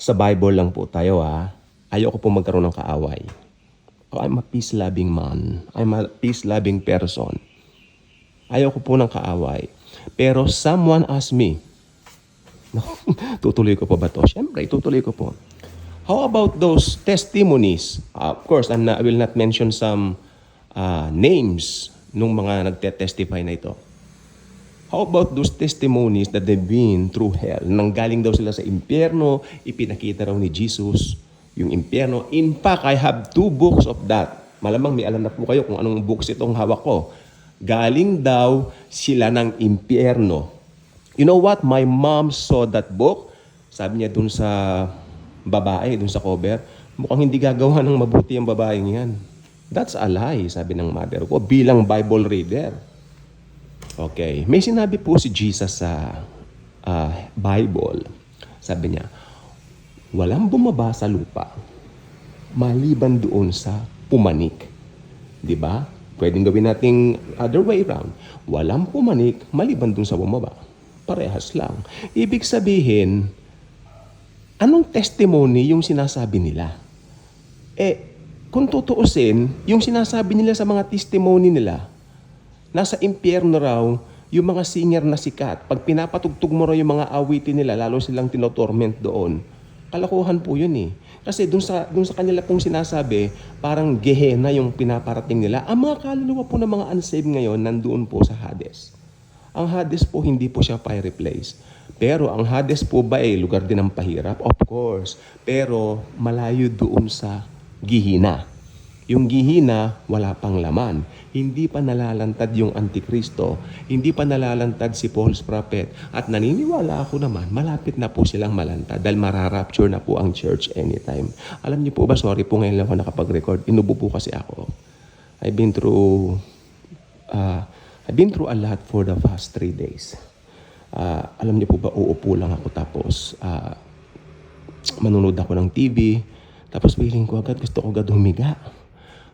Sa Bible lang po tayo ha. Ayoko po magkaroon ng kaaway. Oh, I'm a peace-loving man. I'm a peace-loving person. Ayoko po ng kaaway. Pero someone asked me, tutuloy ko po ba to? Siyempre, tutuloy ko po. How about those testimonies? Uh, of course, I'm not, I will not mention some uh, names nung mga nagte-testify na ito. How about those testimonies that they've been through hell? Nanggaling daw sila sa impyerno, ipinakita raw ni Jesus yung impyerno. In fact, I have two books of that. Malamang may alam na po kayo kung anong books itong hawak ko. Galing daw sila ng impyerno. You know what? My mom saw that book. Sabi niya dun sa babae, dun sa cover, mukhang hindi gagawa ng mabuti ang babaeng yan. That's a lie, sabi ng mother ko, bilang Bible reader. Okay. May sinabi po si Jesus sa ah, Bible. Sabi niya, walang bumaba sa lupa maliban doon sa pumanik. Di ba? Pwedeng gawin nating other way around. Walang pumanik maliban doon sa bumaba. Parehas lang. Ibig sabihin, anong testimony yung sinasabi nila? Eh, kung tutuusin, yung sinasabi nila sa mga testimony nila, nasa impyerno raw yung mga singer na sikat. Pag pinapatugtog mo raw yung mga awitin nila, lalo silang tinotorment doon. Kalokohan po yun eh. Kasi dun sa, dun sa kanila pong sinasabi, parang gehena yung pinaparating nila. Ang mga kaluluwa po ng mga unsaved ngayon, nandoon po sa Hades. Ang Hades po, hindi po siya fiery place. Pero ang Hades po ba ay lugar din ng pahirap? Of course. Pero malayo doon sa Gihina. Yung Gihina, wala pang laman. Hindi pa nalalantad yung Antikristo. Hindi pa nalalantad si false prophet. At naniniwala ako naman, malapit na po silang malantad dahil mararapture na po ang church anytime. Alam niyo po ba, sorry po ngayon lang ako nakapag-record. Inubo po kasi ako. I've been through, uh, I've been through a lot for the past three days. Uh, alam niyo po ba, uupo lang ako tapos uh, manonood ako ng TV. Tapos feeling ko agad, gusto ko agad humiga.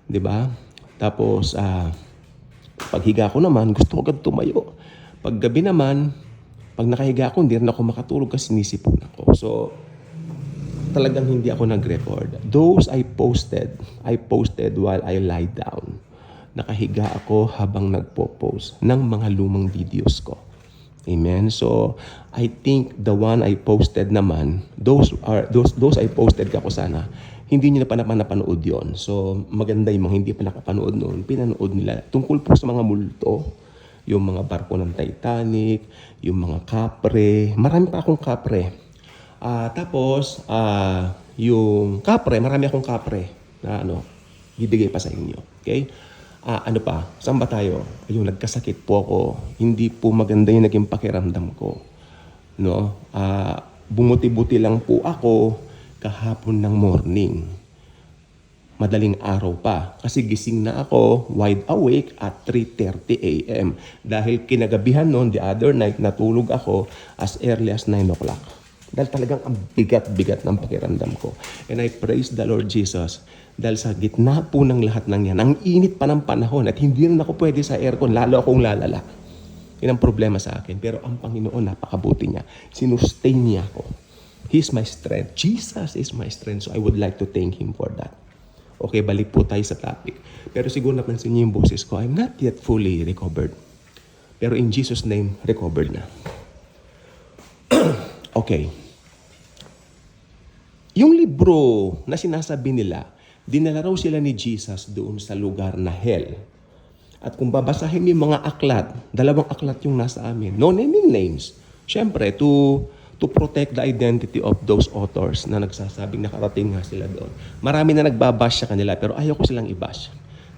'Di ba? Tapos, ah, paghiga ko naman, gusto ko agad tumayo. Pag gabi naman, pag nakahiga ako, hindi rin ako makatulog kasi nisipon ako. So, talagang hindi ako nag-record. Those I posted, I posted while I lie down. Nakahiga ako habang nagpo-post ng mga lumang videos ko. Amen. So, I think the one I posted naman, those are those those I posted kako sana. Hindi niyo na pa naman napanood 'yon. So, maganda yung mga hindi pa nakapanood noon, pinanood nila. Tungkol po sa mga multo, yung mga barko ng Titanic, yung mga kapre, marami pa akong kapre. Ah, tapos ah yung kapre, marami akong kapre na ano, bibigay pa sa inyo. Okay? Ah, ano pa? Saan ba tayo? Ayun, nagkasakit po ako. Hindi po maganda yung naging pakiramdam ko. No? Ah, bumuti-buti lang po ako kahapon ng morning. Madaling araw pa. Kasi gising na ako, wide awake at 3.30 a.m. Dahil kinagabihan noon, the other night, natulog ako as early as 9 o'clock. Dahil talagang ang bigat-bigat ng pakiramdam ko. And I praise the Lord Jesus dahil sa gitna po ng lahat ng yan, ang init pa ng panahon at hindi rin ako pwede sa aircon, lalo akong lalala. Yan ang problema sa akin. Pero ang Panginoon, napakabuti niya. Sinustain niya ako. He's my strength. Jesus is my strength. So I would like to thank Him for that. Okay, balik po tayo sa topic. Pero siguro napansin niyo yung boses ko, I'm not yet fully recovered. Pero in Jesus' name, recovered na. okay. Yung libro na sinasabi nila, dinala raw sila ni Jesus doon sa lugar na hell. At kung babasahin yung mga aklat, dalawang aklat yung nasa amin. No naming names. Siyempre, to, to protect the identity of those authors na nagsasabing nakarating nga sila doon. Marami na nagbabash sa kanila, pero ayaw ko silang i-bash.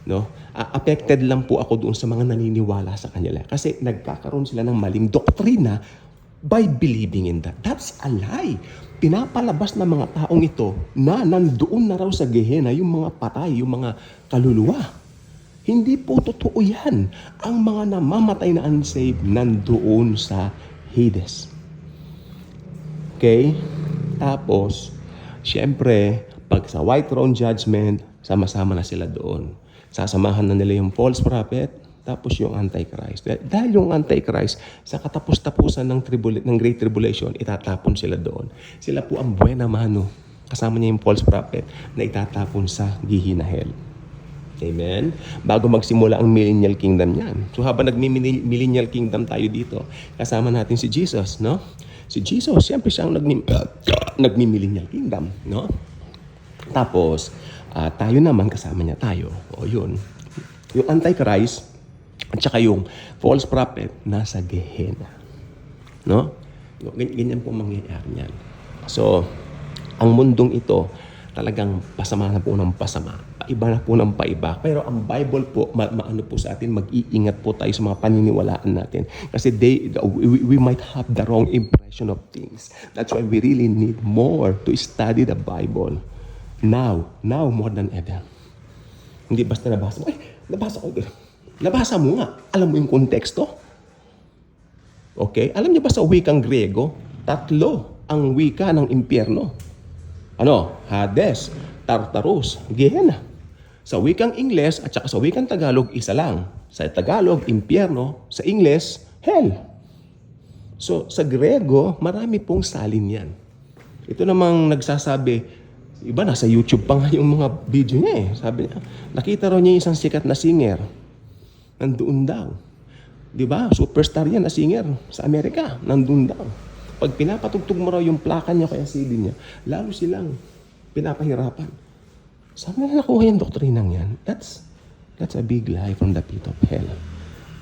No? Ah, affected lang po ako doon sa mga naniniwala sa kanila. Kasi nagkakaroon sila ng maling doktrina by believing in that. That's a lie. Pinapalabas ng mga taong ito na nandoon na raw sa Gehenna yung mga patay, yung mga kaluluwa. Hindi po totoo yan. Ang mga namamatay na unsaved nandoon sa Hades. Okay? Tapos, syempre, pag sa white throne judgment, sama-sama na sila doon. Sasamahan na nila yung false prophet, tapos yung Antichrist. Dahil- yung Antichrist, sa katapos-tapusan ng, tribula- ng Great Tribulation, itatapon sila doon. Sila po ang buena mano. Kasama niya yung false prophet na itatapon sa Gihina. Amen? Bago magsimula ang millennial kingdom niyan. So habang nag-millennial kingdom tayo dito, kasama natin si Jesus, no? Si Jesus, siyempre siya ang nagmi- nagmi-millennial kingdom, no? Tapos, ah, tayo naman kasama niya tayo. O yun. Yung Antichrist, at saka yung false prophet, nasa Gehenna. No? Gan- Ganyan po mangyayari niyan. So, ang mundong ito, talagang pasama na po ng pasama. Iba na po ng paiba. Pero ang Bible po, ma- maano po sa atin, mag-iingat po tayo sa mga paniniwalaan natin. Kasi they, we, we might have the wrong impression of things. That's why we really need more to study the Bible. Now, now more than ever. Hindi basta nabasa mo, ay, nabasa ko. Nabasa mo nga. Alam mo yung konteksto? Okay? Alam niyo ba sa wikang Grego, tatlo ang wika ng impyerno. Ano? Hades, Tartarus, Gehenna. Sa wikang Ingles at saka sa wikang Tagalog, isa lang. Sa Tagalog, impyerno. Sa Ingles, hell. So, sa Grego, marami pong salin yan. Ito namang nagsasabi, iba nasa YouTube pa nga yung mga video niya eh. Sabi niya, nakita raw niya isang sikat na singer. Nandoon daw. Di ba? Superstar yan na singer sa Amerika. Nandun daw. Pag pinapatugtog mo raw yung plaka niya kaya CD niya, lalo silang pinapahirapan. Saan na nakuha yung doktrinang yan? That's, that's a big lie from the pit of hell.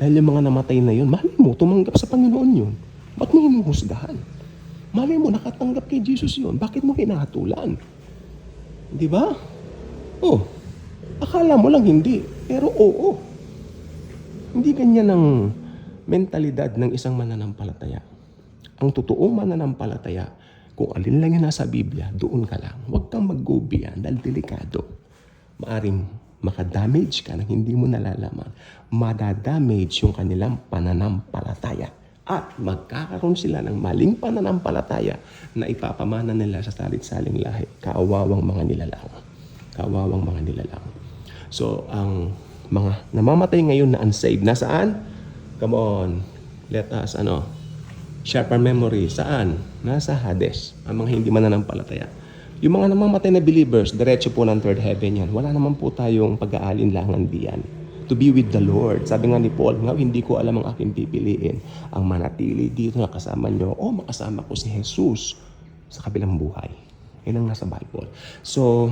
Dahil yung mga namatay na yun, mali mo, tumanggap sa Panginoon yun. Ba't mo hinuhusgahan? Mali mo, nakatanggap kay Jesus yun. Bakit mo hinahatulan? Di ba? Oh, akala mo lang hindi. Pero oo. Hindi ganyan ang mentalidad ng isang mananampalataya. Ang totoong mananampalataya, kung alin lang yung nasa Biblia, doon ka lang. Huwag kang mag-go beyond dahil delikado. Maaring makadamage ka nang hindi mo nalalaman. Madadamage yung kanilang pananampalataya. At magkakaroon sila ng maling pananampalataya na ipapamana nila sa salit-saling lahi. Kaawawang mga nilalang. Kaawawang mga nilalang. So, ang mga namamatay ngayon na unsaved, nasaan? Come on, let us, ano, our memory. Saan? Nasa Hades. Ang mga hindi mananampalataya. Yung mga namamatay na believers, diretso po ng third heaven yan. Wala naman po tayong pag-aalinlangan diyan. To be with the Lord. Sabi nga ni Paul, nga hindi ko alam ang aking pipiliin. Ang manatili dito na kasama nyo o makasama ko si Jesus sa kabilang buhay. Yan ang nasa Bible. So,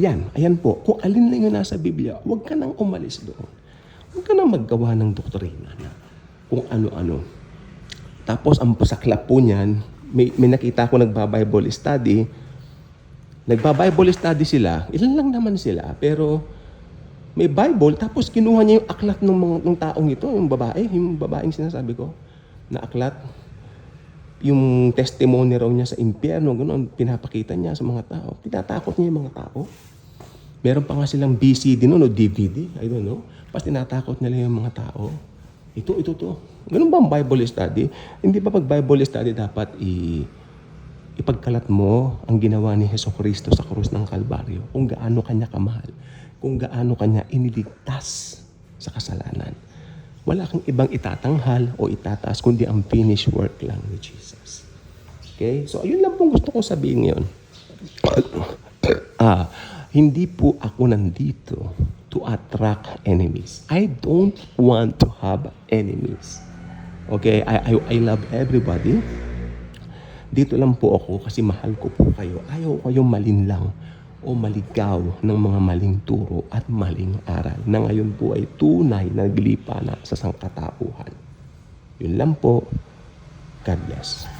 yan. Ayan po. Kung alin lang yung nasa Biblia, huwag ka nang umalis doon. Huwag ka nang maggawa ng doktrina na kung ano-ano. Tapos ang saklap po niyan, may, may nakita ko nagba-Bible study. Nagba-Bible study sila. Ilan lang naman sila. Pero may Bible, tapos kinuha niya yung aklat ng, mga, ng taong ito, yung babae, yung babaeng sinasabi ko, na aklat. Yung testimony raw niya sa impyerno, gano'n, pinapakita niya sa mga tao. Tinatakot niya yung mga tao. Meron pa nga silang BCD noon o DVD, I don't know. Pas tinatakot nila yung mga tao. Ito, ito, to. Ganun ba ang Bible study? Hindi ba pag Bible study dapat i ipagkalat mo ang ginawa ni Heso Kristo sa krus ng Kalbaryo, kung gaano kanya kamahal, kung gaano kanya iniligtas sa kasalanan. Wala kang ibang itatanghal o itataas, kundi ang finished work lang ni Jesus. Okay? So, ayun lang pong gusto kong sabihin ngayon. ah, hindi po ako nandito to attract enemies. I don't want to have enemies. Okay? I, I, I love everybody. Dito lang po ako kasi mahal ko po kayo. Ayaw ko kayong malinlang o maligaw ng mga maling turo at maling aral na ngayon po ay tunay na naglipa na sa sangkatauhan. Yun lang po. God bless.